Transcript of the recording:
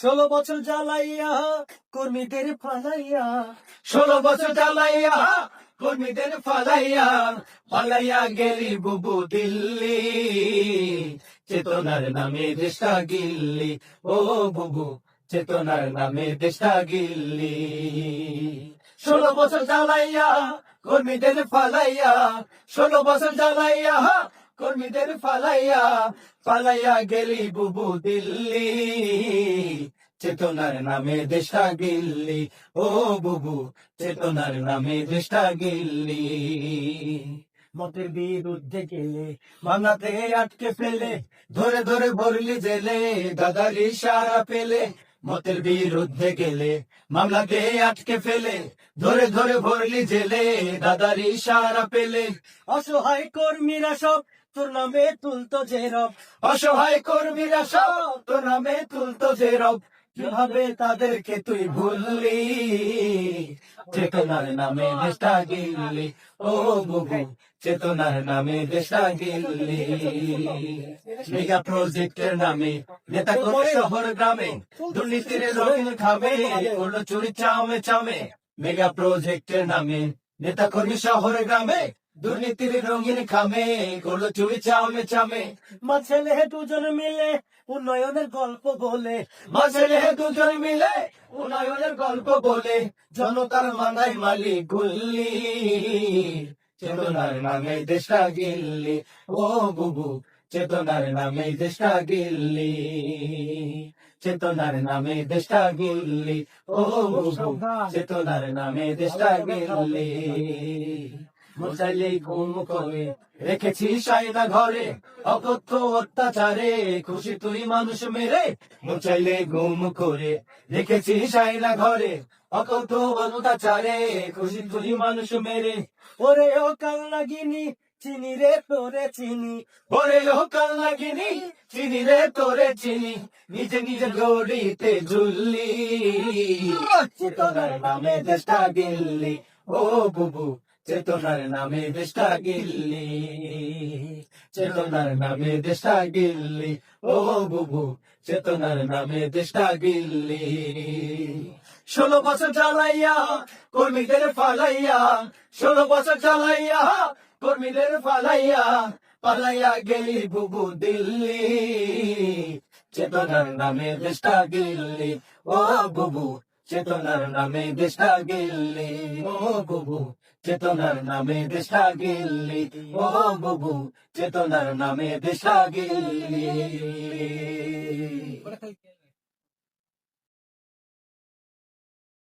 ষোলো বছর জ্বালাইয়া, কর্মীদের ফালাইয়া। ষোলো বছর জ্বালাইয়া, কর্মীদের ফালাইয়া ফালাইয়া গেলি বুবু দিল্লি। চেতনার নামে দেশটা গিল্লি। ও বুবু, চেতনার নামে দেশটা গিল্লি। ষোলো বছর জ্বালাইয়া, কর্মীদের ফালাইয়া, ষোলো বছর জ্বালাইয়া কর্মীদের ফালাইয়া ফালাইয়া গেলি বুবু দিল্লি চেতনার নামে দেশটা গিল্লি ও বুবু চেতনার নামে দেশটা গিল্লি মতের বিরুদ্ধে গেলে মামলাতে আটকে ফেলে ধরে ধরে ভরলি জেলে দাদার ইশারা পেলে মতের বিরুদ্ধে গেলে মামলাতে আটকে ফেলে ধরে ধরে ভরলি জেলে দাদার ইশারা পেলে অসহায় কর্মীরা সব তোর নামে তুলতো যে রব। অসহায় কর্মীরা সব তোর নামে তুলতো যে রব। কীভাবে তাদেরকে তুই ভুললি? চেতনার নামে দেশটা গিল্লি। ও বুবু, চেতনার নামে দেশটা গিল্লি। মেগা প্রজেক্টের নামে নেতা কর্মী শহর গ্রামে, দুর্নীতির রঙিন খাবে করল চুরি চামে চামে। মেগা প্রজেক্টের নামে নেতা কর্মী শহর গ্রামে দুর্নীতির রঙিন খামে করল চুরি চামে চামে। মা ছেলে দুজন মিলে উন্নয়নের গল্প বলে। মাঝেলে দুজন মিলে উন্নয়নের গল্প বলে। জনতার মানাই মালি গুল্লি চেতনার নামে দেশটা গিল্লি। ও বুবু চেতনার নামে দেশটা গিল্লি চেতনার নামে দেশটা গিল্লি। ও বুবু চেতনার নামে দেশটা গিল্লি। মোচাইলে ঘুম করে। রেখেছি সাইনা ঘরে অকথ্য অত্যাচারে। খুশি তুই মানুষ মেরে মোচাইলে ঘুম করে। রেখেছি সাইনা ঘরে অকথ্য অত্যাচারে। খুশি তুই মানুষ মেরে। ওরে ও কাল লাগিনি চিনি রে তোরে চিনি। ওরে ও কাল লাগিনি চিনি রে তোরে চিনি। নিজে নিজে গড়িতে ঝুললি চেতনার নামে দেশটা গিল্লি। ও বুবু চেতনার নামে দেশটা গিল্লি। চেতনার নামে দেশটা গিল্লি। ও বুবু, চেতনার নামে দেশটা গিল্লি। ষোলো বছর চালাইয়া কর্মীদের ফালাইয়া, ষোলো বছর চালাইয়া কর্মীদের ফালাইয়া, পালাইয়া গেলি বুবু দিল্লি। চেতনার নামে দেশটা গিল্লি। ও বুবু চেতনার নামে দেশটা গিল্লি ও বুবু, চেতনার নামে দেশটা গিল্লি ও বুবু, চেতনার নামে দেশটা গিল্লি